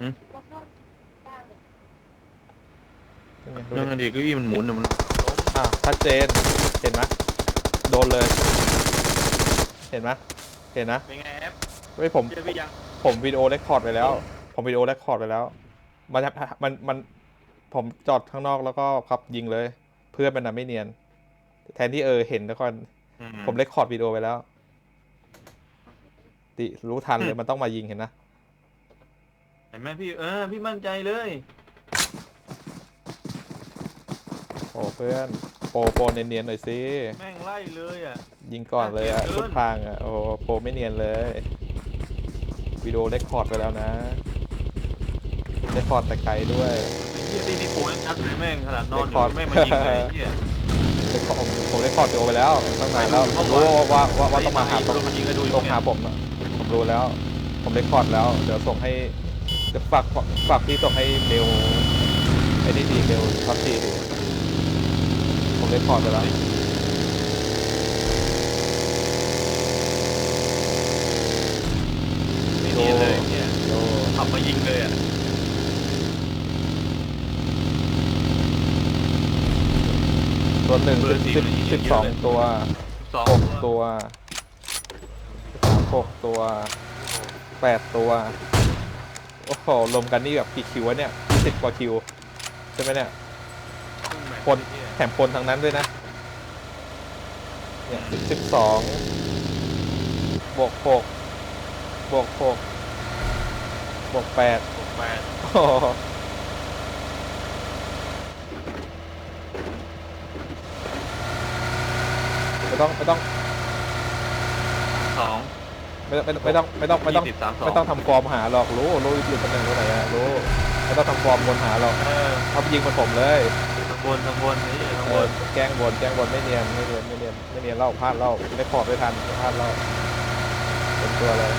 หืม นี่ไงดูนั่นดินะก็อีมันหมุนน่ะมันอะชัดเจน เห็นไหมโดนเลย เห็นไหมเห็นนะเป็นไงแอปเฮ้ยผมผมวิดีโอเรคคอร์ดไปแล้ว ผมวิดีโอเรคคอร์ดไปแล้ว มันมัน มัน ผมจอดข้างนอกแล้วก็ขับยิงเลย เพื่อนมันนะไม่เนียน แทนที่เออเห็นแล้วก่นผมเรคคอร์ดวิดีโอไปแล้ว ติรู้ทันเลยมันต้องมายิงเห็นนะ ห็นไหมพี่เออพี่มั่นใจเลย โอ้เพื่อนโปรโปรเนียนๆหน่อยสิแม่งไล่เลยอะ ยิงก่อนเลยอะเกิน ทุกทางอะโอ้โหโปรไม่เนียนเลยวิดีโอเรคคอร์ดไปแล้วนะเรคคอร์ดแต่ไกลด้วยไอ้เหี้ยที่นี่ปูยังชัดเลยแม่งขนาดนอนอเรคคอร์ดยู่แม่งมายิงเลยไอ้เหี้ยเรคคอร์ดผมผมเรคคอร์ดวิดีโอไปแล้วตั้งนานแล้วผมรู้ว่าว่าว่าว่าต้องมาหาตรงมันยิงก็ดูอยู่ต้องเนี่ยหาผมอะผมรู้แล้ว ผมเรคคอร์ดแล้ว เดี๋ยวส่งให้เดี๋ยวฝากฝากพี่ส่งให้เมลไอ้นี่ดีเมลท็อปทีดีผมเรคคอร์ดไปแล้วไม่เนียนเลยไอ้เนี่ยโอ้ขับมายิงเลยอะตัวหนึ่งสิบสิบสิบสองตัวสองหกตัวสามหกตัวแปดตัว โอ้โหรวมกันนี่แบบกี่คิววะเนี่ยสิบกว่าคิว ใช่ไหมเนี่ยคนแถมคนทั้งนั้นด้วยนะ เนี่ยสิบสิบสองบวกหกบวกหกบวกแปดหกแปดโอ้โหไม่ต้องไม่ต้องสอง ไม่ไม่ไม่ต้องไม่ต้องไม่ต้องยี่สิบสามสอง ไม่ต้องทำฟอร์มหาหรอกรู้รู้อยู่ตำแหน่งตรงไหนอะรู้ไม่ต้องทำฟอร์มวนหาหรอกเออเขาไปยิงมันผมเลยทางบนทางบนนี่ทางเอบอ นแกล้งบนแกล้งบนไม่เนียนไม่เนียนไม่เนียนไม่เนียนเล่าพลาดเล่าไม่พอดไม่ทันพลาดเล่าเป็นตัวเลย